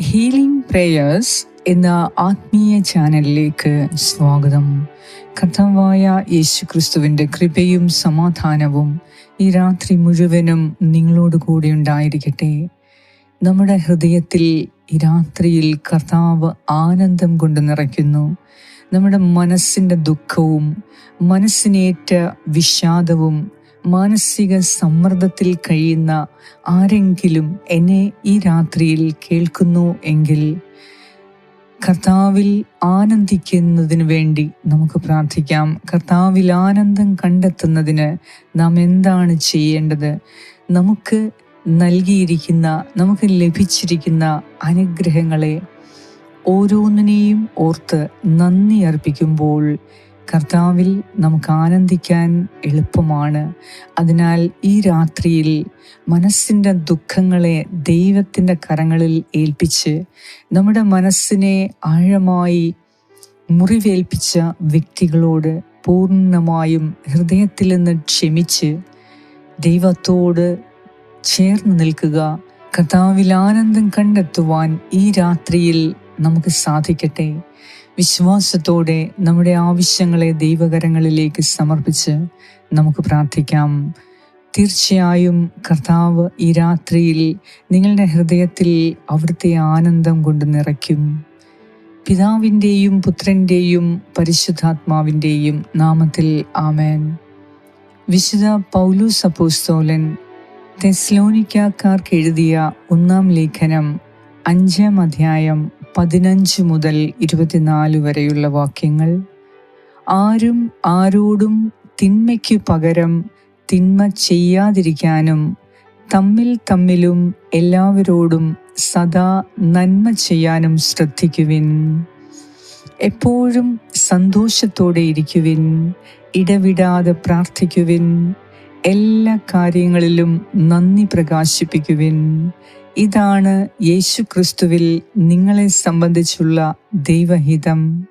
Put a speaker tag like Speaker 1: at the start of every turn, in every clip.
Speaker 1: Healing prayers എന്ന ആത്മീയ ചാനലിലേക്ക് സ്വാഗതം. കർത്താവായ യേശു ക്രിസ്തുവിന്റെ കൃപയും സമാധാനവും ഈ രാത്രി മുഴുവനും നിങ്ങളോട് കൂടി ഉണ്ടായിരിക്കട്ടെ. നമ്മുടെ ഹൃദയത്തിൽ ഈ രാത്രിയിൽ കർത്താവ് ആനന്ദം കൊണ്ട് നിറയ്ക്കുന്നു. നമ്മുടെ മനസ്സിന്റെ ദുഃഖവും മനസ്സിനേറ്റ വിഷാദവും മാനസിക സമ്മർദ്ദത്തിൽ കഴിയുന്ന ആരെങ്കിലും എന്നെ ഈ രാത്രിയിൽ കേൾക്കുന്നു എങ്കിൽ കർത്താവിൽ ആനന്ദിക്കുന്നതിന് വേണ്ടി നമുക്ക് പ്രാർത്ഥിക്കാം. കർത്താവിൽ ആനന്ദം കണ്ടെത്തുന്നതിന് നാം എന്താണ് ചെയ്യേണ്ടത്? നമുക്ക് നൽകിയിരിക്കുന്ന നമുക്ക് ലഭിച്ചിരിക്കുന്ന അനുഗ്രഹങ്ങളെ ഓരോന്നിനെയും ഓർത്ത് നന്ദി അർപ്പിക്കുമ്പോൾ കർത്താവിൽ നമുക്ക് ആനന്ദിക്കാൻ എളുപ്പമാണ്. അതിനാൽ ഈ രാത്രിയിൽ മനസ്സിന്റെ ദുഃഖങ്ങളെ ദൈവത്തിന്റെ കരങ്ങളിൽ ഏൽപ്പിച്ച് നമ്മുടെ മനസ്സിനെ ആഴമായി മുറിവേൽപ്പിച്ച വ്യക്തികളോട് പൂർണമായും ഹൃദയത്തിൽ നിന്ന് ക്ഷമിച്ച് ദൈവത്തോട് ചേർന്ന് നിൽക്കുക. കർത്താവിൽ ആനന്ദം കണ്ടെത്തുവാൻ ഈ രാത്രിയിൽ നമുക്ക് സാധിക്കട്ടെ. വിശ്വാസത്തോടെ നമ്മുടെ ആവശ്യങ്ങളെ ദൈവകരങ്ങളിലേക്ക് സമർപ്പിച്ച് നമുക്ക് പ്രാർത്ഥിക്കാം. തീർച്ചയായും കർത്താവ് ഈ രാത്രിയിൽ നിങ്ങളുടെ ഹൃദയത്തിൽ അവിടുത്തെ ആനന്ദം കൊണ്ട് നിറയ്ക്കും. പിതാവിന്റെയും പുത്രന്റെയും പരിശുദ്ധാത്മാവിന്റെയും നാമത്തിൽ ആമേൻ. വിശുദ്ധ പൗലൂസ് അപ്പോസ്തോലൻ തെസ്ലോനിക്കാർക്ക് എഴുതിയ ഒന്നാം ലേഖനം അഞ്ചാം അധ്യായം പതിനഞ്ച് മുതൽ ഇരുപത്തിനാല് വരെയുള്ള വാക്യങ്ങൾ ആരും ആരോടും തിന്മയ്ക്കു പകരം തിന്മ ചെയ്യാതിരിക്കാനും തമ്മിൽ തമ്മിലും എല്ലാവരോടും സദാ നന്മ ചെയ്യാനും ശ്രദ്ധിക്കുവിൻ. എപ്പോഴും സന്തോഷത്തോടെ ഇരിക്കുവിൻ ഇടവിടാതെ പ്രാർത്ഥിക്കുവിൻ എല്ലാ കാര്യങ്ങളിലും നന്ദി പ്രകാശിപ്പിക്കുവിൻ. ഇതാണ് യേശു ക്രിസ്തുവിൽ നിങ്ങളെ സംബന്ധിച്ചുള്ള ദൈവഹിതം.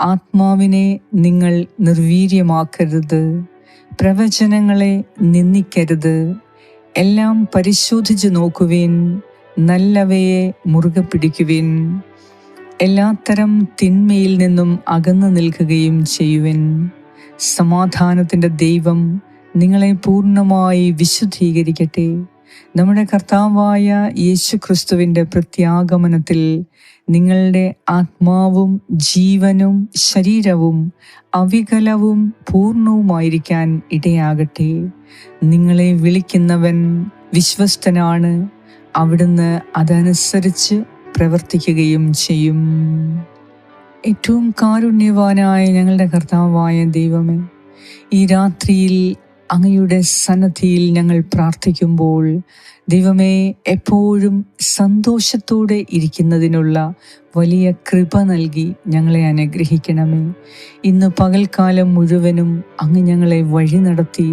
Speaker 1: ആത്മാവിനെ നിങ്ങൾ നിർവീര്യമാക്കരുത്. പ്രവചനങ്ങളെ നിന്ദിക്കരുത്. എല്ലാം പരിശോധിച്ചു നോക്കുവിൻ നല്ലവയെ മുറുകെ പിടിക്കുവിൻ. എല്ലാത്തരം തിന്മയിൽ നിന്നും അകന്നു നിൽക്കുകയും ചെയ്യുവിൻ. സമാധാനത്തിന്റെ ദൈവം നിങ്ങളെ പൂർണമായി വിശുദ്ധീകരിക്കട്ടെ. നമ്മുടെ കർത്താവായ യേശു ക്രിസ്തുവിന്റെ പ്രത്യാഗമനത്തിൽ നിങ്ങളുടെ ആത്മാവും ജീവനും ശരീരവും അവികലവും പൂർണവുമായിരിക്കാൻ ഇടയാകട്ടെ. നിങ്ങളെ വിളിക്കുന്നവൻ വിശ്വസ്തനാണ്. അവിടുന്ന് അതനുസരിച്ച് പ്രവർത്തിക്കുകയും ചെയ്യും. ഏറ്റവും കാരുണ്യവാനായ ഞങ്ങളുടെ കർത്താവായ ദൈവമേ ഈ രാത്രിയിൽ അങ്ങയുടെ സന്നദ്ധിയിൽ ഞങ്ങൾ പ്രാർത്ഥിക്കുമ്പോൾ ദൈവമേ എപ്പോഴും സന്തോഷത്തോടെ ഇരിക്കുന്നതിനുള്ള വലിയ കൃപ നൽകി ഞങ്ങളെ അനുഗ്രഹിക്കണമേ. ഇന്ന് പകൽക്കാലം മുഴുവനും അങ്ങ് ഞങ്ങളെ വഴി നടത്തി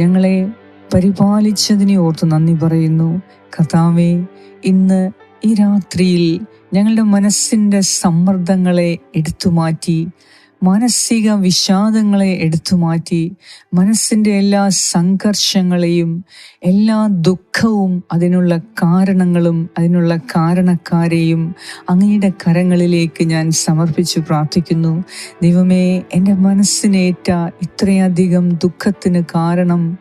Speaker 1: ഞങ്ങളെ പരിപാലിച്ചതിനെ ഓർത്ത് നന്ദി പറയുന്നു. കർത്താവേ ഇന്ന് ഈ രാത്രിയിൽ ഞങ്ങളുടെ മനസ്സിന്റെ സമ്മർദ്ദങ്ങളെ എടുത്തുമാറ്റി മാനസിക വിഷാദങ്ങളെ എടുത്തു മാറ്റി മനസ്സിന്റെ എല്ലാ സംഘർഷങ്ങളെയും എല്ലാ ദുഃഖവും അതിനുള്ള കാരണങ്ങളും അതിനുള്ള കാരണക്കാരെയും അങ്ങയുടെ കരങ്ങളിലേക്ക് ഞാൻ സമർപ്പിച്ചു പ്രാർത്ഥിക്കുന്നു. ദൈവമേ എന്റെ മനസ്സിനേറ്റ ഇത്രയധികം ദുഃഖത്തിന് കാരണം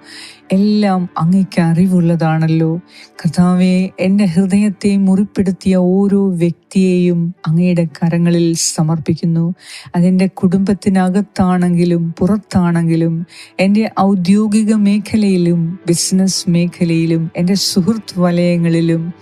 Speaker 1: എല്ലാം അങ്ങയ്ക്ക് അറിവുള്ളതാണല്ലോ. കർത്താവെ എന്റെ ഹൃദയത്തെ മുറിപ്പെടുത്തിയ ഓരോ വ്യക്തിയെയും അങ്ങയുടെ കരങ്ങളിൽ സമർപ്പിക്കുന്നു. അതെന്റെ കുടുംബത്തിനകത്താണെങ്കിലും പുറത്താണെങ്കിലും എന്റെ ഔദ്യോഗിക മേഖലയിലും ബിസിനസ് മേഖലയിലും എന്റെ സുഹൃത്ത് വലയങ്ങളിലും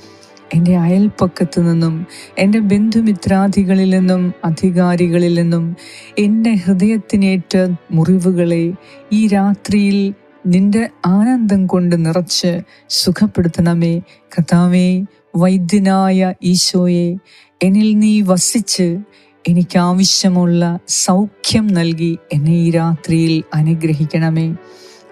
Speaker 1: എന്റെ അയൽപ്പക്കത്തു നിന്നും എന്റെ ബന്ധുമിത്രാദികളിൽ നിന്നും അധികാരികളിൽ നിന്നും എന്റെ ഹൃദയത്തിനേറ്റ മുറിവുകളെ ഈ രാത്രിയിൽ നിന്റെ ആനന്ദം കൊണ്ട് നിറച്ച് സുഖപ്പെടുത്തണമേ. കഥാവേ വൈദ്യനായ ഈശോയെ എന്നിൽ നീ വസിച്ച് എനിക്കാവശ്യമുള്ള സൗഖ്യം നൽകി എന്നെ ഈ രാത്രിയിൽ അനുഗ്രഹിക്കണമേ.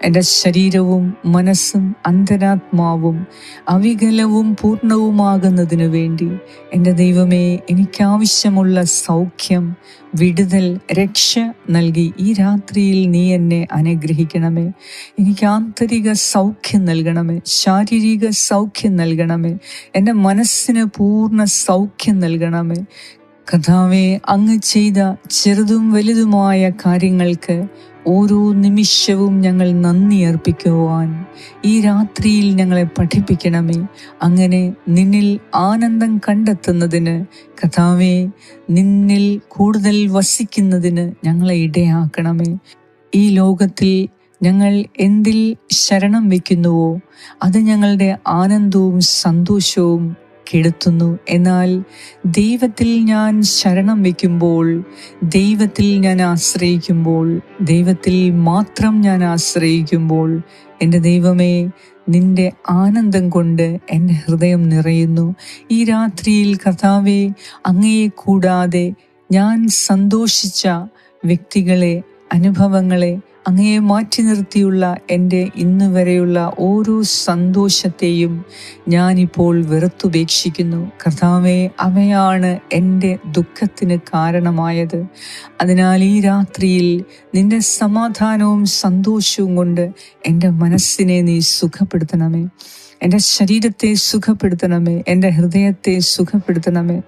Speaker 1: എന്റെ ശരീരവും മനസ്സും അന്തരാത്മാവും അവികലവും പൂർണവുമാകുന്നതിനു വേണ്ടി എന്റെ ദൈവമേ എനിക്കാവശ്യമുള്ള സൗഖ്യം വിടുതൽ രക്ഷ നൽകി ഈ രാത്രിയിൽ നീ എന്നെ അനുഗ്രഹിക്കണമേ. എനിക്ക് ആന്തരിക സൗഖ്യം നൽകണമേ ശാരീരിക സൗഖ്യം നൽകണമേ എന്റെ മനസ്സിന് പൂർണ സൗഖ്യം നൽകണമേ. കഥാവെ അങ്ങ് ചെയ്ത ചെറുതും വലുതുമായ കാര്യങ്ങൾക്ക് ഓരോ നിമിഷവും ഞങ്ങൾ നന്ദി അർപ്പിക്കുവാൻ ഈ രാത്രിയിൽ ഞങ്ങളെ പഠിപ്പിക്കണമേ. അങ്ങനെ നിന്നിൽ ആനന്ദം കണ്ടെത്തുന്നതിന് കഥാവെ നിന്നിൽ കൂടുതൽ വസിക്കുന്നതിന് ഞങ്ങളെ ഇടയാക്കണമേ. ഈ ലോകത്തിൽ ഞങ്ങൾ എന്തിൽ ശരണം വയ്ക്കുന്നുവോ അത് ഞങ്ങളുടെ ആനന്ദവും സന്തോഷവും കെടുത്തുന്നു. എന്നാൽ ദൈവത്തിൽ ഞാൻ ശരണം വയ്ക്കുമ്പോൾ ദൈവത്തിൽ ഞാൻ ആശ്രയിക്കുമ്പോൾ ദൈവത്തിൽ മാത്രം ഞാൻ ആശ്രയിക്കുമ്പോൾ എന്റെ ദൈവമേ നിന്റെ ആനന്ദം കൊണ്ട് എന്റെ ഹൃദയം നിറയുന്നു. ഈ രാത്രിയിൽ കർത്താവെ അങ്ങയെ കൂടാതെ ഞാൻ സന്തോഷിച്ച വ്യക്തികളെ അനുഭവങ്ങളെ അങ്ങയെ മാറ്റി നിർത്തിയുള്ള എന്റെ ഇന്നു വരെയുള്ള ഓരോ സന്തോഷത്തെയും ഞാനിപ്പോൾ വെറുത്തുപേക്ഷിക്കുന്നു. കർത്താവെ അവയാണ് എന്റെ ദുഃഖത്തിന് കാരണമായത്. അതിനാൽ ഈ രാത്രിയിൽ നിന്റെ സമാധാനവും സന്തോഷവും കൊണ്ട് എന്റെ മനസ്സിനെ നീ സുഖപ്പെടുത്തണമേ. എന്റെ ശരീരത്തെ സുഖപ്പെടുത്തണമേ എന്റെ ഹൃദയത്തെ സുഖപ്പെടുത്തണമേ.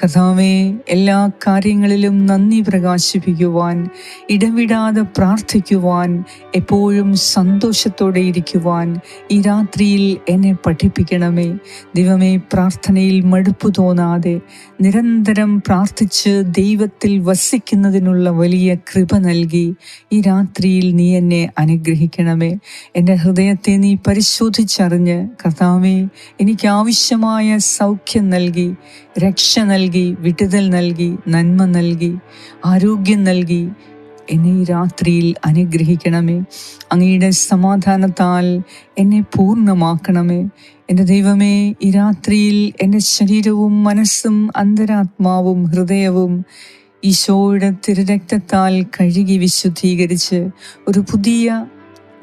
Speaker 1: കഥാവേ എല്ലാ കാര്യങ്ങളിലും നന്ദി പ്രകാശിപ്പിക്കുവാൻ ഇടവിടാതെ പ്രാർത്ഥിക്കുവാൻ എപ്പോഴും സന്തോഷത്തോടെ ഇരിക്കുവാൻ ഈ രാത്രിയിൽ എന്നെ പഠിപ്പിക്കണമേ. ദിവമേ പ്രാർത്ഥനയിൽ മടുപ്പ് തോന്നാതെ നിരന്തരം പ്രാർത്ഥിച്ച് ദൈവത്തിൽ വസിക്കുന്നതിനുള്ള വലിയ കൃപ നൽകി ഈ രാത്രിയിൽ നീ എന്നെ അനുഗ്രഹിക്കണമേ. എന്റെ ഹൃദയത്തെ നീ പരിശോധിച്ചറിഞ്ഞ് കർത്താവേ എനിക്ക് ആവശ്യമായ സൗഖ്യം നൽകി രക്ഷ നൽകി വിടുതൽ നൽകി നന്മ നൽകി ആരോഗ്യം നൽകി എന്നെ ഈ രാത്രിയിൽ അനുഗ്രഹിക്കണമേ. അങ്ങയുടെ സമാധാനത്താൽ എന്നെ പൂർണമാക്കണമേ. എന്റെ ദൈവമേ ഈ രാത്രിയിൽ എന്റെ ശരീരവും മനസ്സും അന്തരാത്മാവും ഹൃദയവും ഈശോയുടെ തിരുരക്തത്താൽ കഴുകി വിശുദ്ധീകരിച്ച് ഒരു പുതിയ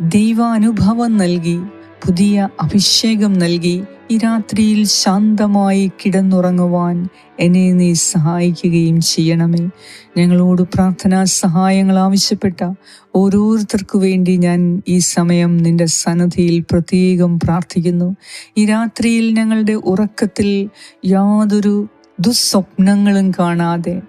Speaker 1: ദൈവാനുഭവം നൽകി. പുതിയ അഭിഷേകം നൽകി ഈ രാത്രിയിൽ ശാന്തമായി കിടന്നുറങ്ങുവാൻ എന്നെ നീ സഹായിക്കുകയും ചെയ്യണമേ. ഞങ്ങളോട് പ്രാർത്ഥനാ സഹായങ്ങൾ ആവശ്യപ്പെട്ട ഓരോരുത്തർക്കു വേണ്ടി ഞാൻ ഈ സമയം നിന്റെ സന്നദ്ധിയിൽ പ്രത്യേകം പ്രാർത്ഥിക്കുന്നു. ഈ രാത്രിയിൽ ഞങ്ങളുടെ ഉറക്കത്തിൽ യാതൊരു ദുസ്വപ്നങ്ങളും കാണാതെ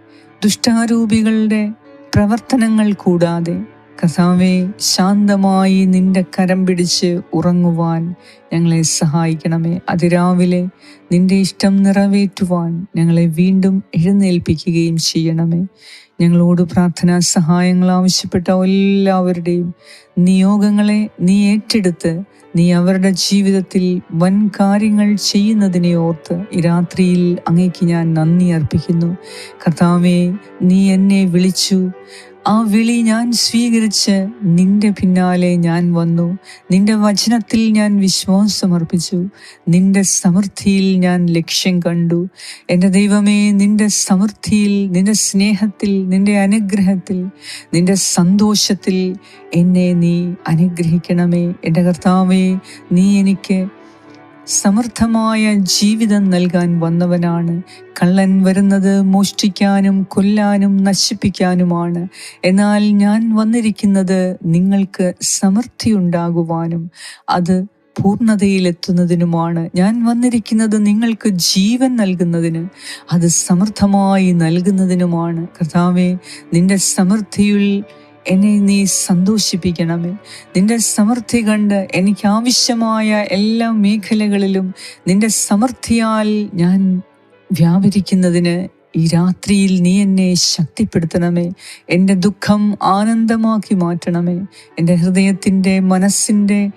Speaker 1: ദുഷ്ടാരൂപികളുടെ പ്രവർത്തനങ്ങൾ കൂടാതെ കഥാവെ ശാന്തമായി നിന്റെ കരം പിടിച്ച് ഉറങ്ങുവാൻ ഞങ്ങളെ സഹായിക്കണമേ. അതിരാവിലെ നിന്റെ ഇഷ്ടം നിറവേറ്റുവാൻ ഞങ്ങളെ വീണ്ടും എഴുന്നേൽപ്പിക്കുകയും ചെയ്യണമേ. ഞങ്ങളോട് പ്രാർത്ഥനാ സഹായങ്ങൾ ആവശ്യപ്പെട്ട എല്ലാവരുടെയും നിയോഗങ്ങളെ നീ ഏറ്റെടുത്ത് നീ അവരുടെ ജീവിതത്തിൽ വൻ കാര്യങ്ങൾ ചെയ്യുന്നതിനെ ഓർത്ത് ഈ രാത്രിയിൽ അങ്ങേക്ക് ഞാൻ നന്ദി അർപ്പിക്കുന്നു. കർത്താവെ നീ എന്നെ വിളിച്ചു ആ വിളി ഞാൻ സ്വീകരിച്ച് നിന്റെ പിന്നാലെ ഞാൻ വന്നു. നിന്റെ വചനത്തിൽ ഞാൻ വിശ്വാസമർപ്പിച്ചു. നിന്റെ സമൃദ്ധിയിൽ ഞാൻ ലക്ഷ്യം കണ്ടു. എന്റെ ദൈവമേ നിന്റെ സമൃദ്ധിയിൽ നിന്റെ സ്നേഹത്തിൽ നിന്റെ അനുഗ്രഹത്തിൽ നിന്റെ സന്തോഷത്തിൽ എന്നെ നീ അനുഗ്രഹിക്കണമേ. എന്റെ കർത്താവേ നീ എനിക്ക് സമൃദ്ധമായ ജീവിതം നൽകാൻ വന്നവനാണ്. കള്ളൻ വരുന്നത് മോഷ്ടിക്കാനും കൊല്ലാനും നശിപ്പിക്കാനുമാണ്. എന്നാൽ ഞാൻ വന്നിരിക്കുന്നത് നിങ്ങൾക്ക് സമൃദ്ധി ഉണ്ടാകുവാനും അത് പൂർണതയിലെത്തുന്നതിനുമാണ്. ഞാൻ വന്നിരിക്കുന്നത് നിങ്ങൾക്ക് ജീവൻ നൽകുന്നതിന് അത് സമൃദ്ധമായി നൽകുന്നതിനുമാണ്. കർത്താവെ നിന്റെ സമൃദ്ധിയിൽ എന്നെ നീ സന്തോഷിപ്പിക്കണമേ. നിന്റെ സമൃദ്ധി കണ്ട് എനിക്ക് ആവശ്യമായ എല്ലാ മേഖലകളിലും നിന്റെ സമൃദ്ധിയാൽ ഞാൻ വ്യാപരിക്കുന്നതിന് ഈ രാത്രിയിൽ നീ എന്നെ ശക്തിപ്പെടുത്തണമേ. എന്റെ ദുഃഖം ആനന്ദമാക്കി മാറ്റണമേ. എന്റെ ഹൃദയത്തിന്റെ മനസ്സിന്റെ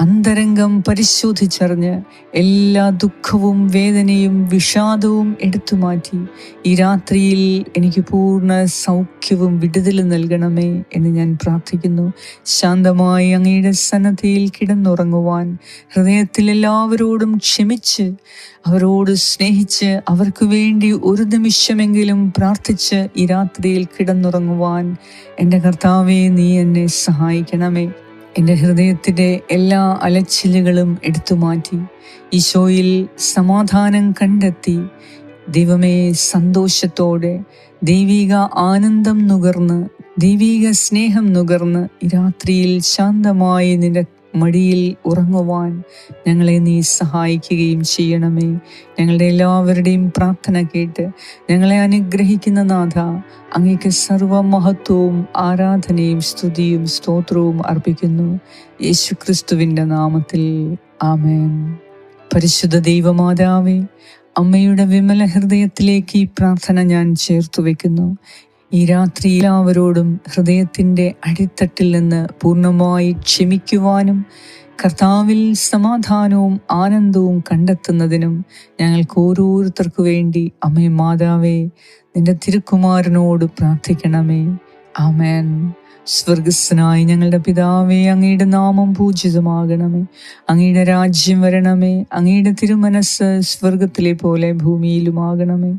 Speaker 1: അന്തരംഗം പരിശോധിച്ചറിഞ്ഞ് എല്ലാ ദുഃഖവും വേദനയും വിഷാദവും എടുത്തു മാറ്റി ഈ രാത്രിയിൽ എനിക്ക് പൂർണ സൗഖ്യവും വിടുതലും നൽകണമേ എന്ന് ഞാൻ പ്രാർത്ഥിക്കുന്നു. ശാന്തമായി അങ്ങയുടെ സന്നദ്ധയിൽ കിടന്നുറങ്ങുവാൻ ഹൃദയത്തിൽ എല്ലാവരോടും ക്ഷമിച്ച് അവരോട് സ്നേഹിച്ച് അവർക്ക് വേണ്ടി ഒരു നിമിഷമെങ്കിലും പ്രാർത്ഥിച്ച് ഈ രാത്രിയിൽ കിടന്നുറങ്ങുവാൻ എന്റെ കർത്താവെ നീ എന്നെ സഹായിക്കണമേ. എന്റെ ഹൃദയത്തിന്റെ എല്ലാ അലച്ചിലുകളും എടുത്തു മാറ്റി ഈശോയിൽ സമാധാനം കണ്ടെത്തി ദൈവമേ സന്തോഷത്തോടെ ദൈവിക ആനന്ദം നുകർന്ന് ദൈവിക സ്നേഹം നുകർന്ന് രാത്രിയിൽ ശാന്തമായി നിന്റെ മടിയിൽ ഉറങ്ങുവാൻ ഞങ്ങളെ നീ സഹായിക്കുകയും ചെയ്യണമേ. ഞങ്ങളുടെ എല്ലാവരുടെയും പ്രാർത്ഥന കേട്ട് ഞങ്ങളെ അനുഗ്രഹിക്കുന്ന നാഥ അങ്ങേക്ക് സർവമഹത്വവും ആരാധനയും സ്തുതിയും സ്തോത്രവും അർപ്പിക്കുന്നു. യേശുക്രിസ്തുവിന്റെ നാമത്തിൽ ആമേൻ. പരിശുദ്ധ ദൈവമാതാവേ അമ്മയുടെ വിമല ഹൃദയത്തിലേക്ക് ഈ പ്രാർത്ഥന ഞാൻ ചേർത്തു വെക്കുന്നു ഈ രാത്രി എല്ലാവരോടും ഹൃദയത്തിന്റെ അടിത്തട്ടിൽ നിന്ന് പൂർണമായി ക്ഷമിക്കുവാനും കർത്താവിൽ സമാധാനവും ആനന്ദവും കണ്ടെത്തുന്നതിനും ഞങ്ങൾക്ക് ഓരോരുത്തർക്കു വേണ്ടി അമ്മേ മാതാവേ നിന്റെ തിരുക്കുമാരനോട് പ്രാർത്ഥിക്കണമേ. ആമേൻ. സ്വർഗസ്സനായി ഞങ്ങളുടെ പിതാവേ അങ്ങയുടെ നാമം പൂജിതമാകണമേ. അങ്ങയുടെ രാജ്യം വരണമേ. അങ്ങയുടെ തിരുമനസ് സ്വർഗത്തിലെ പോലെ ഭൂമിയിലുമാകണമേ.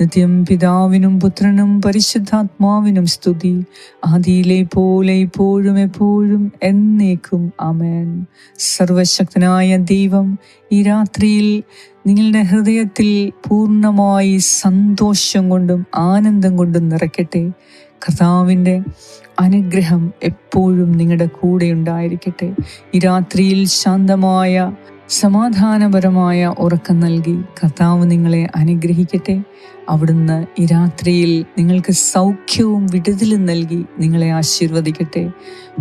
Speaker 1: നിത്യം പിതാവിനും പുത്രനും പരിശുദ്ധാത്മാവിനും സ്തുതി. ആദിയിലെ പോലെ ഇപ്പോഴും എപ്പോഴും എന്നേക്കും അമേൻ സർവശക്തനായ ദൈവം ഈ രാത്രിയിൽ നിങ്ങളുടെ ഹൃദയത്തിൽ പൂർണമായി സന്തോഷം കൊണ്ടും ആനന്ദം കൊണ്ടും നിറയ്ക്കട്ടെ. കർത്താവിന്റെ അനുഗ്രഹം എപ്പോഴും നിങ്ങളുടെ കൂടെ ഉണ്ടായിരിക്കട്ടെ. ഈ രാത്രിയിൽ ശാന്തമായ സമാധാനപരമായ ഉറക്കം നൽകി കർത്താവ് നിങ്ങളെ അനുഗ്രഹിക്കട്ടെ. അവിടുന്ന് ഈ രാത്രിയിൽ നിങ്ങൾക്ക് സൗഖ്യവും വിടുതലും നൽകി നിങ്ങളെ ആശീർവദിക്കട്ടെ.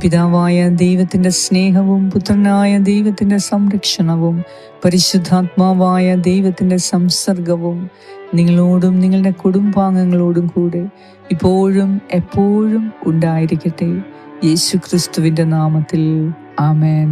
Speaker 1: പിതാവായ ദൈവത്തിന്റെ സ്നേഹവും പുത്രനായ ദൈവത്തിന്റെ സംരക്ഷണവും പരിശുദ്ധാത്മാവായ ദൈവത്തിന്റെ സംസർഗവും നിങ്ങളോടും നിങ്ങളുടെ കുടുംബാംഗങ്ങളോടും കൂടെ ഇപ്പോഴും എപ്പോഴും ഉണ്ടായിരിക്കട്ടെ. യേശു ക്രിസ്തുവിന്റെ നാമത്തിൽ ആമേൻ.